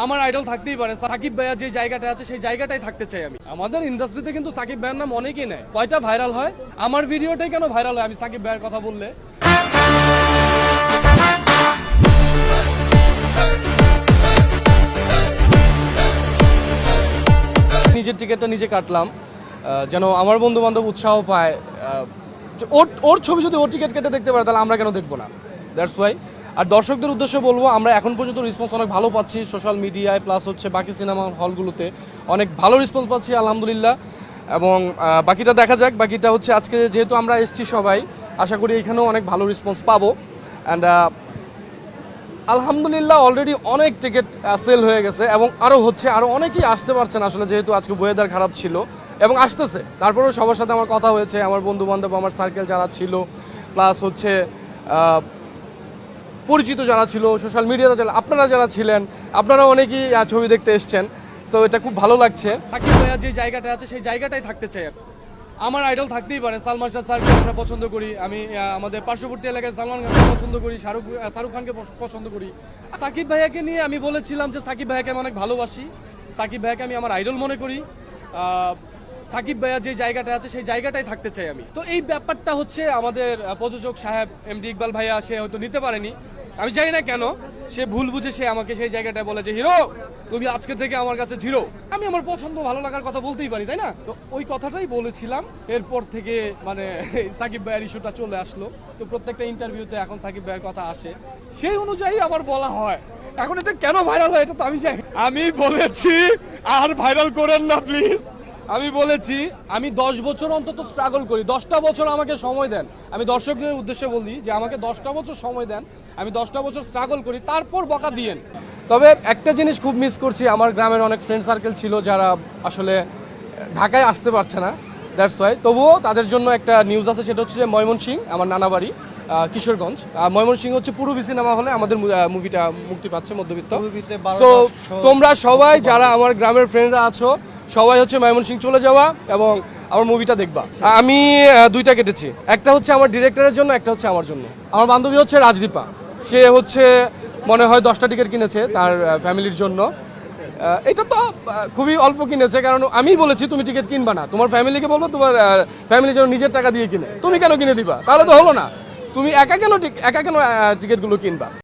আমার আইডল থাকতেই পারে। সাকিব ভাইয়া যে জায়গাটা আছে, সেই জায়গাটাই থাকতে চাই আমি। আমাদের ইন্ডাস্ট্রিতে কিন্তু সাকিব ভাইয়ের নাম অনেকেই নেয়। কয়টা ভাইরাল হয়? আমার ভিডিওটাই কেন ভাইরাল হয়? আমি সাকিব ভাইয়ের কথা বললে। নিজের টিকিটটা নিজে কাটলাম। যেন আমার বন্ধু বান্ধব উৎসাহ পায়। ওর ওর ছবি যদি ওর টিকিট কেটে দেখতে পারে, তাহলে আমরা কেন দেখব না? দ্যাটস ওয়াই আর দর্শকদের উদ্দেশ্যে বলব, আমরা এখন পর্যন্ত রেসপন্স অনেক ভালো পাচ্ছি সোশ্যাল মিডিয়ায় প্লাস হচ্ছে বাকি সিনেমা হলগুলোতে অনেক ভালো রেসপন্স পাচ্ছি, আলহামদুলিল্লাহ। এবং বাকিটা দেখা যাক, বাকিটা হচ্ছে আজকে যেহেতু আমরা এসেছি সবাই, আশা করি এখানেও অনেক ভালো রেসপন্স পাবো। অ্যান্ড আলহামদুলিল্লাহ অলরেডি অনেক টিকিট সেল হয়ে গেছে এবং আরও হচ্ছে আরও অনেকেই আসতে পারছেন আসলে যেহেতু আজকে ওয়েদার খারাপ ছিল। এবং আসতেছে, তারপরেও সবার সাথে আমার কথা হয়েছে, আমার বন্ধু বান্ধব আমার সার্কেল যারা ছিল প্লাস হচ্ছে পরিচিত যারা ছিল সোশ্যাল মিডিয়াতে যারা আপনারা যারা ছিলেন, আপনারা অনেকেই ছবি দেখতে এসছেন। সো এটা খুব ভালো লাগছে। সাকিব ভাইয়া যে জায়গাটা আছে, সেই জায়গাটাই থাকতে চাই আমি। আমার আইডল থাকতেই পারে, সালমান শাহ স্যারকে আমরা পছন্দ করি, আমি আমাদের পার্শ্ববর্তী এলাকায় সালমান খানকে পছন্দ করি, শাহরুখ শাহরুখ খানকে পছন্দ করি। সাকিব ভাইয়াকে নিয়ে আমি বলেছিলাম যে, সাকিব ভাইয়াকে আমি অনেক ভালোবাসি। সাকিব ভাইয়াকে আমি আমার আইডল মনে করি। সাকিব ভাইয়া যে জায়গাটা আছে, সেই জায়গাটাই থাকতে চাই আমি। তো এই ব্যাপারটা হচ্ছে আমাদের প্রযোজক সাহেব এমডি ইকবাল ভাইয়া, সে হয়তো নিতে পারেনি। আমি জানি না কেন, সে ভুল বুঝে সে আমাকে সেই জায়গাটায় বলে যে, হিরো, তুমি আজকে থেকে আমার কাছে জিরো আমি আমার পছন্দ, ভালো লাগার কথা বলতেই পারি, তাই না? তো ওই কথাটাই বলেছিলাম। এরপর থেকে মানে সাকিব ভাইয়ের ইস্যুটা চলে আসলো। তো প্রত্যেকটা ইন্টারভিউতে এখন সাকিব ভাইয়ের কথা আসে। সেই অনুযায়ী আবার বলা হয়। এখন এটা কেন ভাইরাল হয়, এটা তো আমি জানি আমি বলেছি, আর ভাইরাল করেন না প্লিজ আমি বলেছি আমি দশ বছর অন্তত স্ট্রাগল করি। দশটা বছর আমাকে সময় দেন। আমি দর্শকদের উদ্দেশ্যে বলি যে আমাকে দশটা বছর সময় দেন। আমি দশটা বছর স্ট্রাগল করি তারপর বকা দিয়েন। তবে একটা জিনিস খুব মিস করছি আমার গ্রামের অনেক ফ্রেন্ড সার্কেল ছিল যারা আসলে ঢাকায় আসতে পারছে না। দ্যাটস ওয়াই তবুও তাদের জন্য একটা নিউজ আছে সেটা হচ্ছে যে ময়মনসিং আমার নানা বাড়ি কিশোরগঞ্জ। আর ময়মনসিং হচ্ছে পুরবি সিনেমা হলে আমাদের মুভিটা মুক্তি পাচ্ছে মধ্যবিত্ত। সো তোমরা সবাই যারা আমার গ্রামের ফ্রেন্ডরা আছো সবাই হচ্ছে ময়মনসিং চলে যাওয়া এবং আমার মুভিটা দেখবা। আমি দুইটা কেটেছি। একটা হচ্ছে আমার ডিরেক্টরের জন্য, একটা হচ্ছে আমার জন্য। আমার বান্ধবী হচ্ছে রাজদীপা। সে হচ্ছে, মনে হয় দশটা টিকিট কিনেছে তার ফ্যামিলির জন্য। এটা তো খুবই অল্প কিনেছে, কারণ আমি বলেছি তুমি টিকিট কিনবা না। তোমার ফ্যামিলিকে বলব, তোমার ফ্যামিলি যেন নিজের টাকা দিয়ে কিনে। তুমি কেন কিনে দিবা? তাহলে তো হলো না। তুমি একা কেন একা কেন টিকিটগুলো কিনবা?